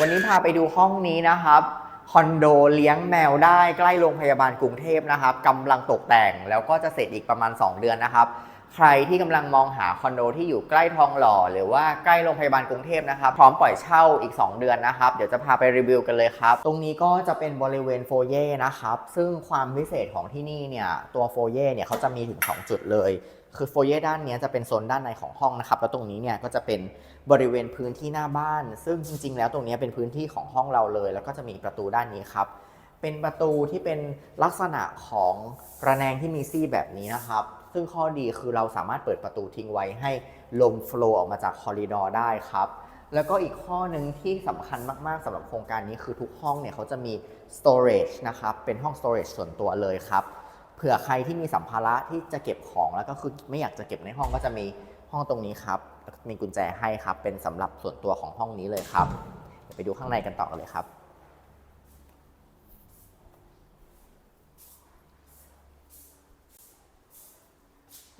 วันนี้พาไปดูห้องนี้นะครับคอนโดเลี้ยงแมวได้ใกล้โรงพยาบาลกรุงเทพนะครับกำลังตกแต่งแล้วก็จะเสร็จอีกประมาณ 2 เดือนนะครับ ใครที่กำลังมองหาคอนโดที่อยู่ใกล้ทองหล่อ หรือว่าใกล้โรงพยาบาลกรุงเทพนะครับ พร้อมปล่อยเช่าอีก 2 เดือนนะครับ เดี๋ยวจะพาไปรีวิวกันเลยครับ ตรงนี้ก็จะเป็นบริเวณโฟเย่นะครับ ซึ่งความพิเศษของที่นี่เนี่ย ตัวโฟเย่เนี่ยเขาจะมีถึง 2 จุดเลย คือโฟเย่ด้านนี้จะเป็นโซนด้านในของห้องนะครับ แล้วตรงนี้เนี่ยก็จะเป็นบริเวณพื้นที่หน้าบ้าน ซึ่งจริง ๆ แล้วตรงนี้เป็นพื้นที่ของห้องเราเลย แล้วก็จะมีประตูด้านนี้ครับ เป็นประตูที่เป็นลักษณะของระแนงที่มีซี่แบบนี้นะครับ ซึ่งข้อดีคือเราสามารถเปิดประตูทิ้งไว้ให้ลมโฟล์ออกมาจากคอริดอร์ได้ครับ แล้วก็อีกข้อหนึ่งที่สำคัญมาก ๆสำหรับโครงการนี้คือทุกห้องเนี่ยเขาจะมี storage นะครับ เป็นห้อง storage ส่วนตัวเลยครับเผื่อใครที่มีสัมภาระที่จะเก็บของแล้วก็คือไม่อยากจะเก็บในห้องก็จะมีห้องตรงนี้ครับ มีกุญแจให้ครับ เป็นสำหรับส่วนตัวของห้องนี้เลยครับเดี๋ยวไปดูข้างในกันต่อกันเลยครับ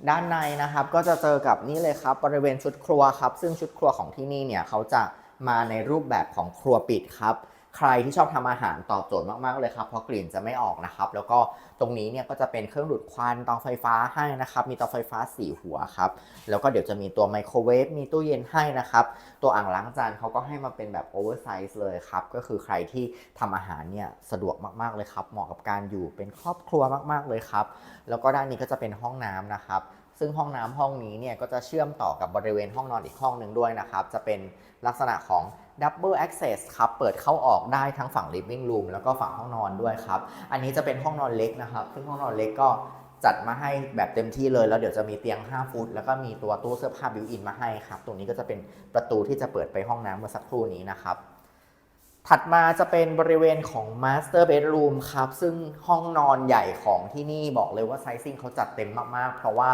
ด้านในนะครับก็จะเจอกับนี่เลยครับบริเวณชุดครัวครับ ซึ่งชุดครัวของที่นี่เนี่ยเขาจะมาในรูปแบบของครัวปิดครับ ใครที่ชอบทำอาหารตอบโจทย์มากๆเลยครับเพราะกลิ่นจะไม่ออกนะครับ แล้วก็ตรงนี้เนี่ยก็จะเป็นเครื่องดูดควันเตาไฟฟ้าให้นะครับ มีเตาไฟฟ้า 4 หัวครับ แล้วก็เดี๋ยวจะมีตัวไมโครเวฟมีตู้เย็นให้นะครับ ตัวอ่างล้างจานเขาก็ให้มาเป็นแบบโอเวอร์ไซส์เลยครับ ก็คือใครที่ทำอาหารเนี่ยสะดวกมากๆเลยครับ เหมาะกับการอยู่เป็นครอบครัวมากๆเลยครับ แล้วก็ด้านนี้ก็จะเป็นห้องน้ำนะครับซึ่งห้องน้ำห้องนี้เนี่ยก็จะเชื่อมต่อกับบริเวณห้องนอนอีกห้องหนึ่งด้วยนะครับ จะเป็นลักษณะของ Double Access ครับ เปิดเข้าออกได้ทั้งฝั่ง Living Room แล้วก็ฝั่งห้องนอนด้วยครับ อันนี้จะเป็นห้องนอนเล็กนะครับ ซึ่งห้องนอนเล็กก็จัดมาให้แบบเต็มที่เลย แล้วเดี๋ยวจะมีเตียง 5 ฟุต แล้วก็มีตัวตู้เสื้อผ้าบิวอินมาให้ครับ ตรงนี้ก็จะเป็นประตูที่จะเปิดไปห้องน้ำเมื่อสักครู่นี้นะครับถัดมาจะเป็นบริเวณของ Master Bedroom ครับ ซึ่งห้องนอนใหญ่ของที่นี่บอกเลยว่าไซซิ่งเขาจัดเต็มมาก ๆ เพราะว่า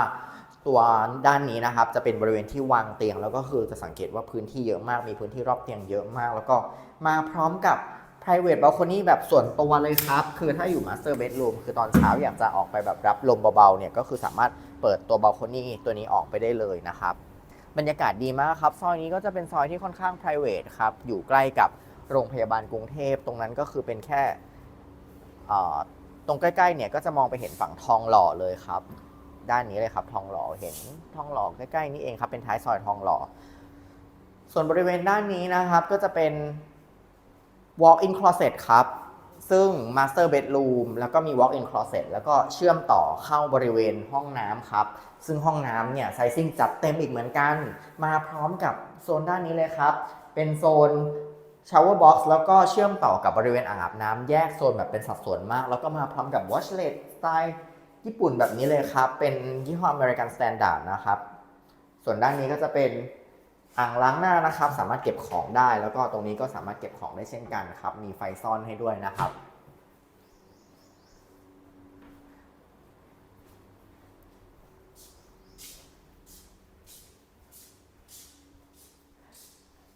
ตัวด้านนี้นะครับจะเป็นบริเวณที่วางเตียง แล้วก็คือจะสังเกตว่าพื้นที่เยอะมาก มีพื้นที่รอบเตียงเยอะมาก แล้วก็มาพร้อมกับ private balcony แบบส่วนตัวเลยครับ คือถ้าอยู่ master bedroom คือตอนเช้าอยากจะออกไปแบบรับลมเบาๆเนี่ยก็คือสามารถเปิดตัว balcony ตัวนี้ออกไปได้เลยนะครับ บรรยากาศดีมากครับ ซอยนี้ก็จะเป็นซอยที่ค่อนข้าง private ครับ อยู่ใกล้กับโรงพยาบาลกรุงเทพ ตรงนั้นก็คือเป็นแค่ตรงใกล้ๆเนี่ยก็จะมองไปเห็นฝั่งทองหล่อเลยครับ ด้านนี้เลยครับ ทองหล่อเห็นทองหล่อใกล้ๆนี่เองครับ เป็นท้ายซอยทองหล่อ ส่วนบริเวณด้านนี้นะครับก็จะเป็น walk-in closet ครับ ซึ่ง master bedroom แล้วก็มี walk-in closet แล้วก็เชื่อมต่อเข้าบริเวณห้องน้ำครับ ซึ่งห้องน้ำเนี่ยไซซิ่งจัดเต็มอีกเหมือนกัน มาพร้อมกับโซนด้านนี้เลยครับ เป็นโซน shower box แล้วก็เชื่อมต่อกับบริเวณอ่างอาบน้ำแยกโซนแบบเป็นสัดส่วนมาก แล้วก็มาพร้อมกับ washlet สไตล์ ญี่ปุ่นแบบนี้เลยครับ เป็นยี่ห้อ American Standard นะครับ ส่วนด้านนี้ก็จะเป็นอ่างล้างหน้านะครับ สามารถเก็บของได้ แล้วก็ตรงนี้ก็สามารถเก็บของได้เช่นกันครับ มีไฟซ่อนให้ด้วยนะครับ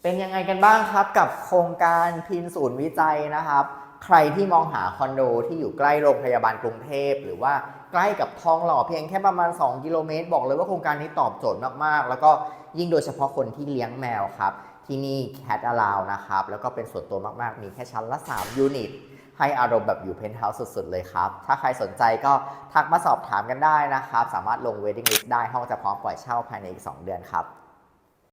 เป็นยังไงกันบ้างครับกับโครงการพินศูนย์วิจัยนะครับ ใครที่มองหาคอนโดที่อยู่ใกล้โรงพยาบาลกรุงเทพ หรือว่าใกล้กับทองหล่อเพียงแค่ประมาณ 2 กิโลเมตร บอกเลยว่าโครงการนี้ตอบโจทย์มาก ๆ แล้วก็ยิ่งโดยเฉพาะคนที่เลี้ยงแมวครับ ที่นี่ Cat Allow นะครับ แล้วก็เป็นส่วนตัวมาก ๆ มีแค่ชั้นละ 3 ยูนิต ให้อารมณ์แบบอยู่เพนท์เฮาส์สุด ๆ เลยครับ ถ้าใครสนใจก็ทักมาสอบถามกันได้นะครับ สามารถลง waiting list ได้ห้องจะพร้อมปล่อยเช่าภายในอีก 2 เดือนครับ